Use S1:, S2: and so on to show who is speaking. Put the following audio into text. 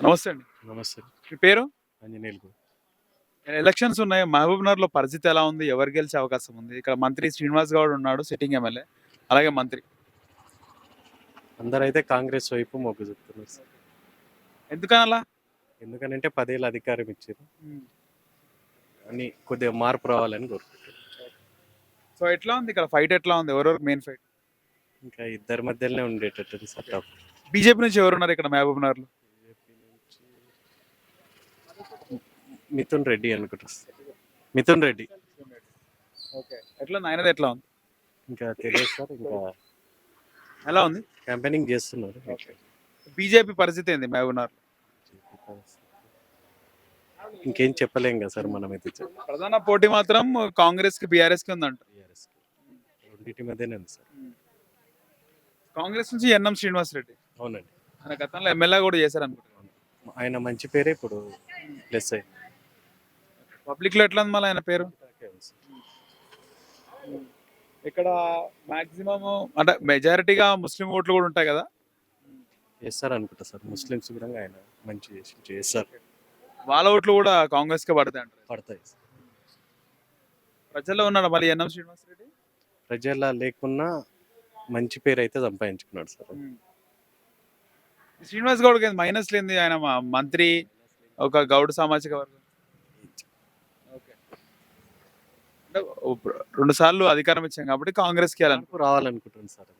S1: నమస్తే అండి.
S2: నమస్తే.
S1: మీ పేరు?
S2: ఆంజనేయులు
S1: ఎలక్షన్స్ ఉన్నాయి. మహబూబ్నగర్లో పరిస్థితి ఎలా ఉంది? ఎవరు గెలిచే అవకాశం ఉంది? ఇక్కడ మంత్రి శ్రీనివాస్ గౌడ్ ఉన్నాడు సిట్టింగ్ ఎమ్మెల్యే. అలాగే మంత్రి.
S2: అందరైతే కాంగ్రెస్ వైపు మొగ్గు చూపుతున్నారు సార్.
S1: ఎందుకని అలా
S2: ఎందుకనంటే పదేళ్ళు అధికారం ఇచ్చారు. అని కొద్దిగా మార్పు రావాలని కోరుకుంటున్నారు
S1: సో ఎట్లా ఉంది? ఇక్కడ ఫైట్ ఎట్లా ఉంది? ఎవరెవరు మెయిన్ ఫైట్
S2: ఇంకా ఇద్దరి మధ్యలోనే ఉండేటట్టు సార్
S1: బీజేపీ నుంచి ఎవరు ఉన్నారు ఇక్కడ మహబూబ్నగర్లో
S2: మిథున్ రెడ్డి అనుకుంటా. మిథున్ రెడ్డి.
S1: ఓకే. ఎట్లా ఎట్లా ఉంది?
S2: ఇంకా తెలియదు సార్ ఇంకా
S1: ఎలా ఉంది?
S2: క్యాంపెయినింగ్ చేస్తున్నారు.
S1: బీజేపీ పరిస్థితి ఏంది మహబూబ్నగర్?
S2: ఇంకేం చెప్పలేం కదా సార్ మనం అయితే.
S1: ప్రధాన పోటీ మాత్రం కాంగ్రెస్కి బీఆర్ఎస్కి ఉందంట
S2: రెండింటి మధ్యనే ఉంది సార్.
S1: కాంగ్రెస్ నుంచి ఎన్ఎం శ్రీనివాస్ రెడ్డి.
S2: అవునండి.
S1: ఆయన గతంలో ఎమ్మెల్యే కూడా చేశారు అనుకుంటున్నాను
S2: ఆయన మంచి పేరే ఇప్పుడు ప్లస్ అయింది.
S1: పబ్లిక్లో ఎట్లా ఉంది మళ్ళీ ఆయన పేరు? ఇక్కడ మాక్సిమం అంటే మెజారిటీగా ముస్లిం ఓట్లు కూడా ఉంటాయి కదా?
S2: చేస్తారు అనుకుంటా సార్. ముస్లిమ్స్ కూడా ఆయన మంచి చేసి చేస్తారు.
S1: వాళ్ళ ఓట్లు కూడా కాంగ్రెస్ కే పడతాయి అంటారు.
S2: పడతాయి.
S1: ప్రజల్లో ఉన్నాడు మళ్ళీ ఎన్ఎం శ్రీనివాస్ రెడ్డి?
S2: ప్రజల లేకున్నా మంచి పేరు అయితే సంపాదించుకున్నాడు సార్.
S1: శ్రీనివాస్ గౌడ్ మైనస్ లేని ఆయన మా మంత్రి ఒక గౌడ్ సామాజిక వర్గం ఓకే అంటే రెండు సార్లు అధికారం ఇచ్చాం కాబట్టి కాంగ్రెస్కి వెళ్ళాలి
S2: రావాలనుకుంటున్నాను సార్.